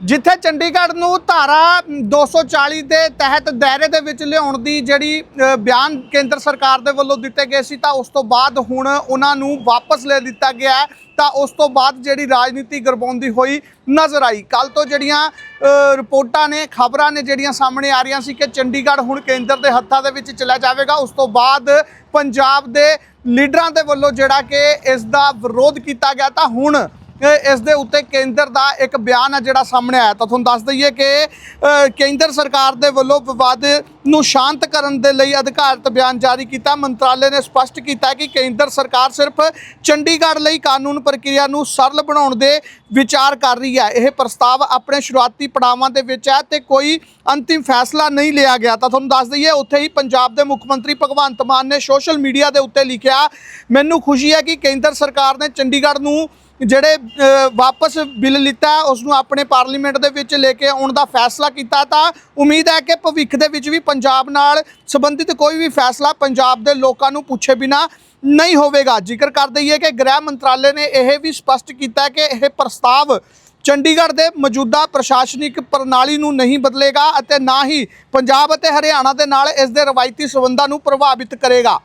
ਜਿੱਥੇ ਚੰਡੀਗੜ੍ਹ ਨੂੰ ਧਾਰਾ 240 ਦੇ ਤਹਿਤ ਦਾਇਰੇ ਦੇ ਵਿੱਚ ਲਿਆਉਣ ਦੀ ਜਿਹੜੀ ਬਿਆਨ ਕੇਂਦਰ ਸਰਕਾਰ ਦੇ ਵੱਲੋਂ ਦਿੱਤੇ ਗਏ ਸੀ, ਤਾਂ ਉਸ ਤੋਂ ਬਾਅਦ ਹੁਣ ਉਹਨਾਂ ਨੂੰ ਵਾਪਸ ਲੈ ਦਿੱਤਾ ਗਿਆ ਤਾਂ ਉਸ ਤੋਂ ਬਾਅਦ ਜਿਹੜੀ ਰਾਜਨੀਤੀ ਗਰਮਾਉਂਦੀ ਹੋਈ ਨਜ਼ਰ ਆਈ। ਕੱਲ ਤੋਂ ਜਿਹੜੀਆਂ ਰਿਪੋਰਟਾਂ ਨੇ, ਖਬਰਾਂ ਨੇ ਜਿਹੜੀਆਂ ਸਾਹਮਣੇ ਆ ਰਹੀਆਂ ਸੀ ਕਿ ਚੰਡੀਗੜ੍ਹ ਹੁਣ ਕੇਂਦਰ ਦੇ ਹੱਥਾਂ ਦੇ ਵਿੱਚ ਚਲਾ ਜਾਵੇਗਾ। ਉਸ ਤੋਂ ਬਾਅਦ ਪੰਜਾਬ ਦੇ ਲੀਡਰਾਂ ਦੇ ਵੱਲੋਂ ਜਿਹੜਾ ਕਿ ਇਸ ਦਾ ਵਿਰੋਧ ਕੀਤਾ ਗਿਆ। ਤਾਂ ਹੁਣ ਇਸ ਦੇ ਉੱਤੇ ਕੇਂਦਰ ਦਾ ਇੱਕ ਬਿਆਨ ਹੈ ਜਿਹੜਾ ਸਾਹਮਣੇ ਆਇਆ। ਤਾਂ ਤੁਹਾਨੂੰ ਦੱਸ ਦਈਏ ਕਿ ਕੇਂਦਰ ਸਰਕਾਰ ਦੇ ਵੱਲੋਂ ਵਿਵਾਦ ਨੂੰ ਸ਼ਾਂਤ ਕਰਨ ਦੇ ਲਈ ਅਧਿਕਾਰਤ ਬਿਆਨ ਜਾਰੀ ਕੀਤਾ। ਮੰਤਰਾਲੇ ਨੇ ਸਪਸ਼ਟ ਕੀਤਾ ਕਿ ਕੇਂਦਰ ਸਰਕਾਰ ਸਿਰਫ ਚੰਡੀਗੜ੍ਹ ਲਈ ਕਾਨੂੰਨ ਪ੍ਰਕਿਰਿਆ ਨੂੰ ਸਰਲ ਬਣਾਉਣ ਦੇ ਵਿਚਾਰ ਕਰ ਰਹੀ ਹੈ। ਇਹ ਪ੍ਰਸਤਾਵ ਆਪਣੇ ਸ਼ੁਰੂਆਤੀ ਪੜਾਵਾਂ ਦੇ ਵਿੱਚ ਹੈ ਤੇ ਕੋਈ ਅੰਤਿਮ ਫੈਸਲਾ ਨਹੀਂ ਲਿਆ ਗਿਆ। ਤਾਂ ਤੁਹਾਨੂੰ ਦੱਸ ਦਈਏ, ਉੱਥੇ ਹੀ ਪੰਜਾਬ ਦੇ ਮੁੱਖ ਮੰਤਰੀ ਭਗਵੰਤ ਮਾਨ ਨੇ ਸੋਸ਼ਲ ਮੀਡੀਆ ਦੇ ਉੱਤੇ ਲਿਖਿਆ, ਮੈਨੂੰ ਖੁਸ਼ੀ ਹੈ ਕਿ ਕੇਂਦਰ ਸਰਕਾਰ ਨੇ ਚੰਡੀਗੜ੍ਹ ਨੂੰ ਜਿਹੜੇ ਵਾਪਸ ਬਿੱਲ ਲਿੱਤਾ ਹੈ, ਉਸ ਨੂੰ ਆਪਣੇ ਪਾਰਲੀਮੈਂਟ ਦੇ ਵਿੱਚ ਲੈ ਕੇ ਆਉਣ ਦਾ ਫੈਸਲਾ ਕੀਤਾ ਤਾਂ ਉਮੀਦ ਹੈ ਕਿ ਭਵਿੱਖ ਦੇ ਵਿੱਚ ਵੀ ਪੰਜਾਬ ਨਾਲ ਸੰਬੰਧਿਤ ਕੋਈ ਵੀ ਫੈਸਲਾ ਪੰਜਾਬ ਦੇ ਲੋਕਾਂ ਨੂੰ ਪੁੱਛੇ ਬਿਨਾ ਨਹੀਂ ਹੋਵੇਗਾ। ਜ਼ਿਕਰ ਕਰ ਦਈਏ ਕਿ ਗ੍ਰਹਿ ਮੰਤਰਾਲੇ ਨੇ ਇਹ ਵੀ ਸਪਸ਼ਟ ਕੀਤਾ ਕਿ ਇਹ ਪ੍ਰਸਤਾਵ ਚੰਡੀਗੜ੍ਹ ਦੇ ਮੌਜੂਦਾ ਪ੍ਰਸ਼ਾਸਨਿਕ ਪ੍ਰਣਾਲੀ ਨੂੰ ਨਹੀਂ ਬਦਲੇਗਾ ਅਤੇ ਨਾ ਹੀ ਪੰਜਾਬ ਅਤੇ ਹਰਿਆਣਾ ਦੇ ਨਾਲ ਇਸ ਦੇ ਰਵਾਇਤੀ ਸਬੰਧਾਂ ਨੂੰ ਪ੍ਰਭਾਵਿਤ ਕਰੇਗਾ।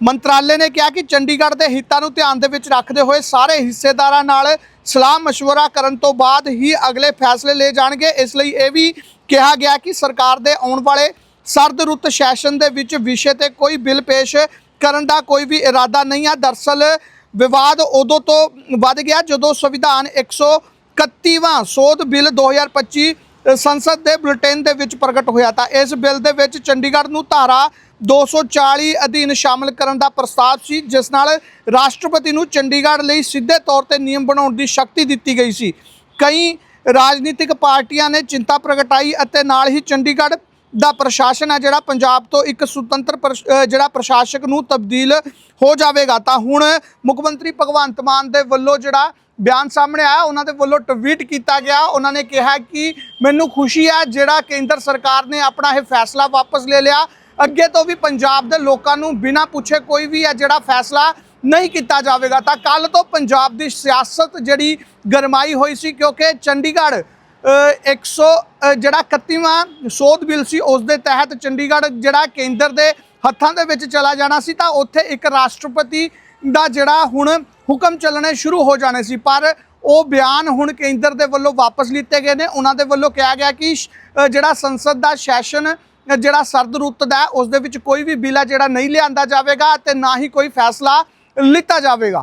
ਮੰਤਰਾਲੇ ਨੇ ਕਿਹਾ ਕਿ ਚੰਡੀਗੜ੍ਹ ਦੇ ਹਿੱਤਾਂ ਨੂੰ ਧਿਆਨ ਦੇ ਵਿੱਚ ਰੱਖਦੇ ਹੋਏ ਸਾਰੇ ਹਿੱਸੇਦਾਰਾਂ ਨਾਲ ਸਲਾਹ مشورہ ਕਰਨ ਤੋਂ ਬਾਅਦ ਹੀ ਅਗਲੇ ਫੈਸਲੇ ਲਏ ਜਾਣਗੇ ਇਸ ਲਈ ਇਹ ਵੀ ਕਿਹਾ ਗਿਆ ਕਿ ਸਰਕਾਰ ਦੇ ਆਉਣ ਵਾਲੇ ਸਰਦ ਰੁੱਤ ਸੈਸ਼ਨ ਦੇ ਵਿੱਚ ਵਿਸ਼ੇ ਤੇ ਕੋਈ ਬਿੱਲ ਪੇਸ਼ ਕਰਨ ਦਾ ਕੋਈ ਵੀ ਇਰਾਦਾ ਨਹੀਂ ਹੈ ਦਰਸਲ ਵਿਵਾਦ ਉਦੋਂ ਤੋਂ ਵੱਧ ਗਿਆ ਜਦੋਂ ਸੰਵਿਧਾਨ 131ਵਾਂ ਸੋਧ ਬਿੱਲ 2025 ਸੰਸਦ ਦੇ ਬੁਲੇਟਿਨ ਦੇ ਵਿੱਚ ਪ੍ਰਗਟ ਹੋਇਆ ਤਾਂ ਇਸ ਬਿੱਲ ਦੇ ਵਿੱਚ ਚੰਡੀਗੜ੍ਹ ਨੂੰ ਧਾਰਾ 240 ਅਧੀਨ ਸ਼ਾਮਲ ਕਰਨ ਦਾ ਪ੍ਰਸਤਾਵ ਸੀ, ਜਿਸ ਨਾਲ ਰਾਸ਼ਟਰਪਤੀ ਨੂੰ ਚੰਡੀਗੜ੍ਹ ਲਈ ਸਿੱਧੇ ਤੌਰ ਤੇ ਨਿਯਮ ਬਣਾਉਣ ਦੀ ਸ਼ਕਤੀ ਦਿੱਤੀ ਗਈ ਸੀ। ਕਈ ਰਾਜਨੀਤਿਕ ਪਾਰਟੀਆਂ ਨੇ ਚਿੰਤਾ ਪ੍ਰਗਟਾਈ ਅਤੇ ਨਾਲ ਹੀ ਚੰਡੀਗੜ੍ਹ ਦਾ ਪ੍ਰਸ਼ਾਸਨ ਹੈ ਜਿਹੜਾ ਪੰਜਾਬ ਤੋਂ ਇੱਕ ਸੁਤੰਤਰ ਪ੍ਰਸ਼- ਜਿਹੜਾ ਪ੍ਰਸ਼ਾਸਕ ਨੂੰ ਤਬਦੀਲ ਹੋ ਜਾਵੇਗਾ, ਤਾਂ ਹੁਣ ਮੁੱਖ ਮੰਤਰੀ ਭਗਵੰਤ ਮਾਨ ਦੇ ਵੱਲੋਂ ਜਿਹੜਾ ਬਿਆਨ ਸਾਹਮਣੇ ਆਇਆ, ਉਹਨਾਂ ਦੇ ਵੱਲੋਂ ਟਵੀਟ ਕੀਤਾ ਗਿਆ, ਉਹਨਾਂ ਨੇ ਕਿਹਾ ਕਿ ਮੈਨੂੰ ਖੁਸ਼ੀ ਹੈ ਜਿਹੜਾ ਕੇਂਦਰ ਸਰਕਾਰ ਨੇ ਆਪਣਾ ਇਹ ਫੈਸਲਾ ਵਾਪਸ ਲੈ ਲਿਆ। ਅੱਗੇ ਤੋਂ ਵੀ ਪੰਜਾਬ ਦੇ ਲੋਕਾਂ ਨੂੰ ਬਿਨਾਂ ਪੁੱਛੇ ਕੋਈ ਵੀ ਹੈ ਜਿਹੜਾ ਫੈਸਲਾ ਨਹੀਂ ਕੀਤਾ ਜਾਵੇਗਾ। ਤਾਂ ਕੱਲ ਤੋਂ ਪੰਜਾਬ ਦੀ ਸਿਆਸਤ ਜਿਹੜੀ ਗਰਮਾਈ ਹੋਈ ਸੀ, ਕਿਉਂਕਿ ਚੰਡੀਗੜ੍ਹ 100 ਅ, ਜਿਹੜਾ 31ਵਾਂ ਸੋਧ ਬਿੱਲ ਸੀ ਉਸ ਦੇ ਤਹਿਤ ਚੰਡੀਗੜ੍ਹ ਜਿਹੜਾ ਕੇਂਦਰ ਦੇ ਹੱਥਾਂ ਦੇ ਵਿੱਚ ਚਲਾ ਜਾਣਾ ਸੀ ਤਾਂ ਉੱਥੇ ਇੱਕ ਰਾਸ਼ਟਰਪਤੀ ਦਾ ਜਿਹੜਾ ਹੁਣ ਹੁਕਮ ਚੱਲਣੇ ਸ਼ੁਰੂ ਹੋ ਜਾਣੇ ਸੀ। ਪਰ ਉਹ ਬਿਆਨ ਹੁਣ ਕੇਂਦਰ ਦੇ ਵੱਲੋਂ ਵਾਪਸ ਲਿੱਤੇ ਗਏ ਨੇ। ਉਹਨਾਂ ਦੇ ਵੱਲੋਂ ਕਿਹਾ ਗਿਆ ਕਿ ਸ਼- ਜਿਹੜਾ ਸੰਸਦ ਦਾ ਸੈਸ਼ਨ ਜਿਹੜਾ ਸਰਦ ਰੁੱਤ ਦਾ ਉਸ ਦੇ ਵਿੱਚ ਕੋਈ ਵੀ ਬਿੱਲ ਆ ਜਿਹੜਾ ਨਹੀਂ ਲਿਆਂਦਾ ਜਾਵੇਗਾ ਤੇ ਨਾ ਹੀ ਕੋਈ ਫੈਸਲਾ ਲਿੱਤਾ ਜਾਵੇਗਾ।